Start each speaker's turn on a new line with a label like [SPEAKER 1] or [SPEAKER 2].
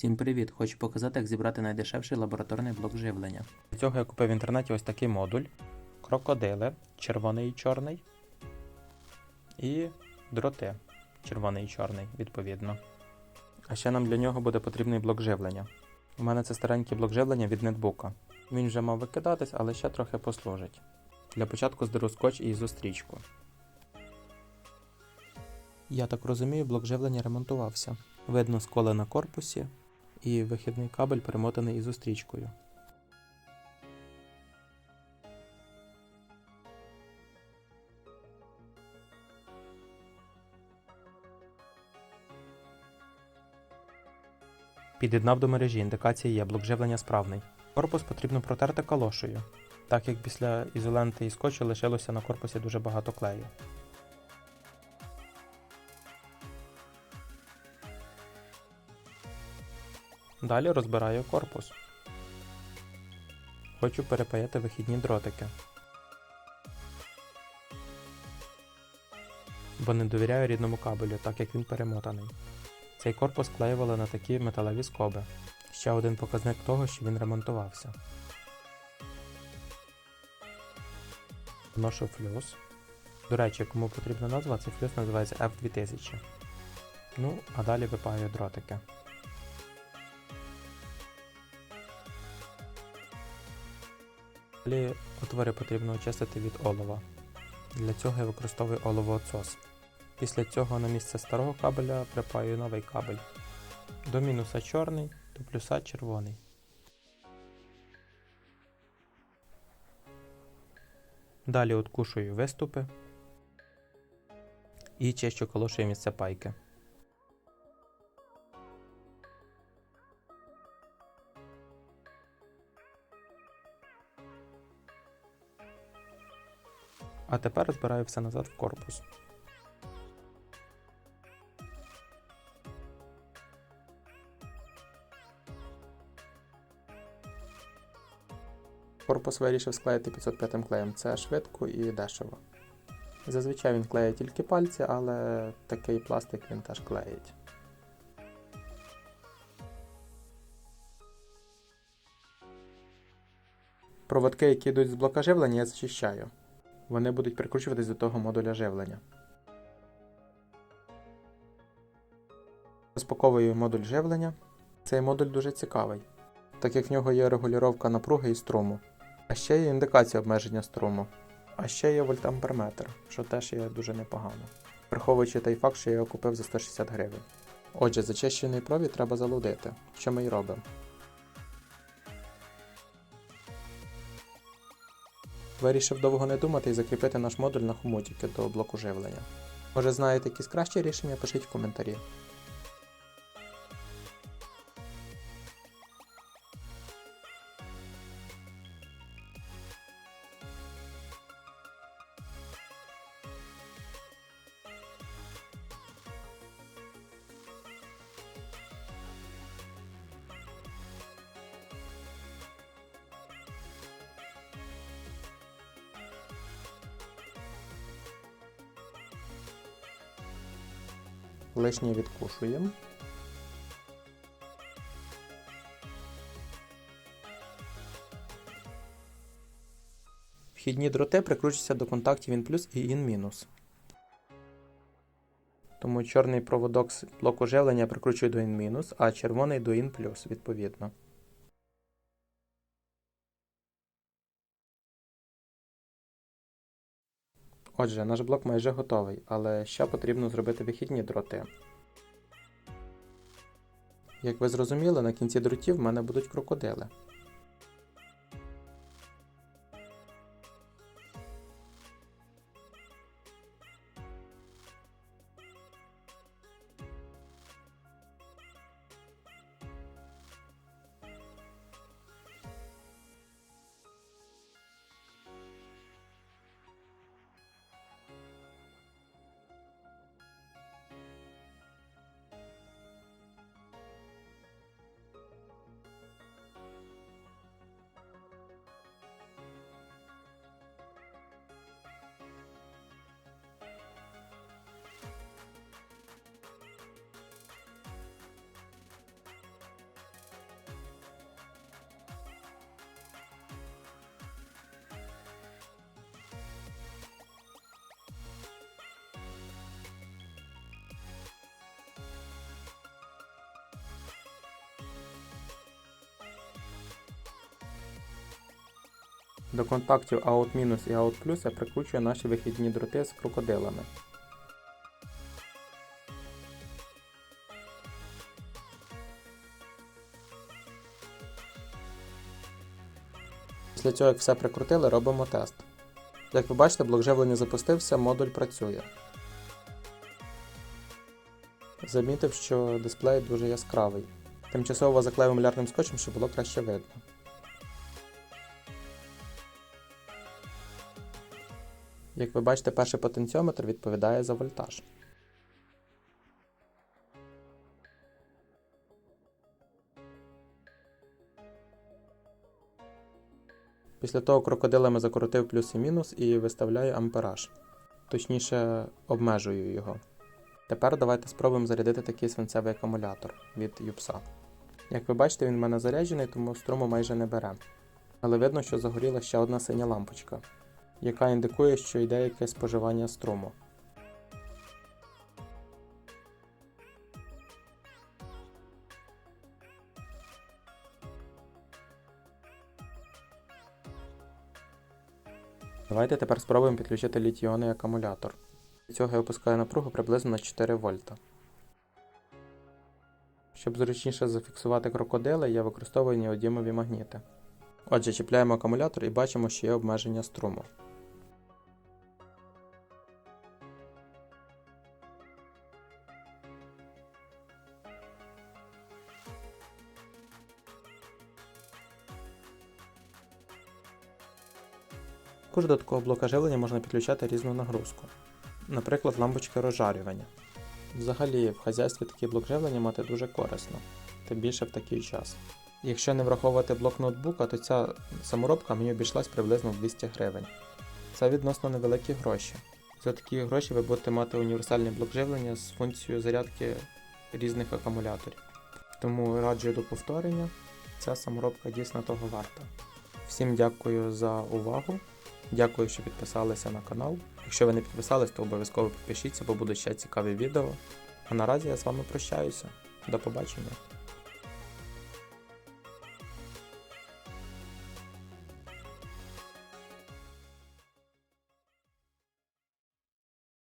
[SPEAKER 1] Всім привіт! Хочу показати, як зібрати найдешевший лабораторний блок живлення.
[SPEAKER 2] Для цього я купив в інтернеті ось такий модуль. Крокодили, червоний і чорний. І дроти, червоний і чорний, відповідно. А ще нам для нього буде потрібний блок живлення. У мене це старенький блок живлення від нетбука. Він вже мав викидатись, але ще трохи послужить. Для початку здеру скотч і зустрічку. Я так розумію, блок живлення ремонтувався. Видно сколи на корпусі, і вихідний кабель перемотаний із зустрічкою. Під'єднав до мережі, індикація є, блок живлення справний. Корпус потрібно протерти калошею, так як після ізоленти і скотчу лишилося на корпусі дуже багато клею. Далі розбираю корпус. Хочу перепаяти вихідні дротики. Бо не довіряю рідному кабелю, так як він перемотаний. Цей корпус клеювали на такі металеві скоби. Ще один показник того, що він ремонтувався. Вношу флюс. До речі, кому потрібна назва, цей флюс називається F2000. Ну, а далі випаю дротики. Далі отвори потрібно очистити від олова. Для цього я використовую оловоотсос. Після цього на місце старого кабеля припаю новий кабель. До мінуса чорний, до плюса червоний. Далі откушую виступи і чищу колошую місце пайки. А тепер розбираю все назад в корпус. Корпус вирішив склеїти 505 клеєм. Це швидко і дешево. Зазвичай він клеїть тільки пальці, але такий пластик він теж клеїть. Проводки, які йдуть з блока живлення, я зачищаю. Вони будуть прикручуватись до того модуля живлення. Розпаковую модуль живлення. Цей модуль дуже цікавий, так як в нього є регулювання напруги і струму. А ще є індикація обмеження струму. А ще є вольтамперметр, що теж є дуже непогано. Враховуючи той факт, що я його купив за 160 гривень. Отже, зачищений провід треба залудити, що ми й робимо. Вирішив довго не думати і закріпити наш модуль на хомутіки до блоку живлення. Може знаєте якісь кращі рішення, пишіть в коментарі. Лишнє відкушуємо. Вхідні дроти прикручуються до контактів IN плюс і IN мінус. Тому чорний проводок з блоку живлення прикручую до IN а червоний до IN відповідно. Отже, наш блок майже готовий, але ще потрібно зробити вихідні дроти. Як ви зрозуміли, на кінці дротів в мене будуть крокодили. До контактів AUT- і AUT+, я прикручую наші вихідні дроти з крокодилами. Після цього, як все прикрутили, робимо тест. Як ви бачите, блок живлення запустився, модуль працює. Замітив, що дисплей дуже яскравий. Тимчасово заклеїв малярним скотчем, щоб було краще видно. Як ви бачите, перший потенціометр відповідає за вольтаж. Після того крокодилами закрутив плюс і мінус і виставляю ампераж. Точніше, обмежую його. Тепер давайте спробуємо зарядити такий свинцевий акумулятор від Юпса. Як ви бачите, він в мене заряджений, тому струму майже не бере. Але видно, що загоріла ще одна синя лампочка, яка індикує, що йде якесь споживання струму. Давайте тепер спробуємо підключити літій-іонний акумулятор. Для цього я опускаю напругу приблизно на 4 вольта. Щоб зручніше зафіксувати крокодили, я використовую неодімові магніти. Отже, чіпляємо акумулятор і бачимо, що є обмеження струму. Також до такого блока живлення можна підключати різну нагрузку, наприклад, лампочки розжарювання. Взагалі, в хазяйстві такий блок живлення мати дуже корисно, тим більше в такий час. Якщо не враховувати блок ноутбука, то ця саморобка мені обійшлась приблизно в 200 гривень. Це відносно невеликі гроші. За такі гроші ви будете мати універсальний блок живлення з функцією зарядки різних акумуляторів. Тому раджу до повторення, ця саморобка дійсно того варта. Всім дякую за увагу. Дякую, що підписалися на канал. Якщо ви не підписались, то обов'язково підпишіться, бо будуть ще цікаві відео. А наразі я з вами прощаюся. До побачення.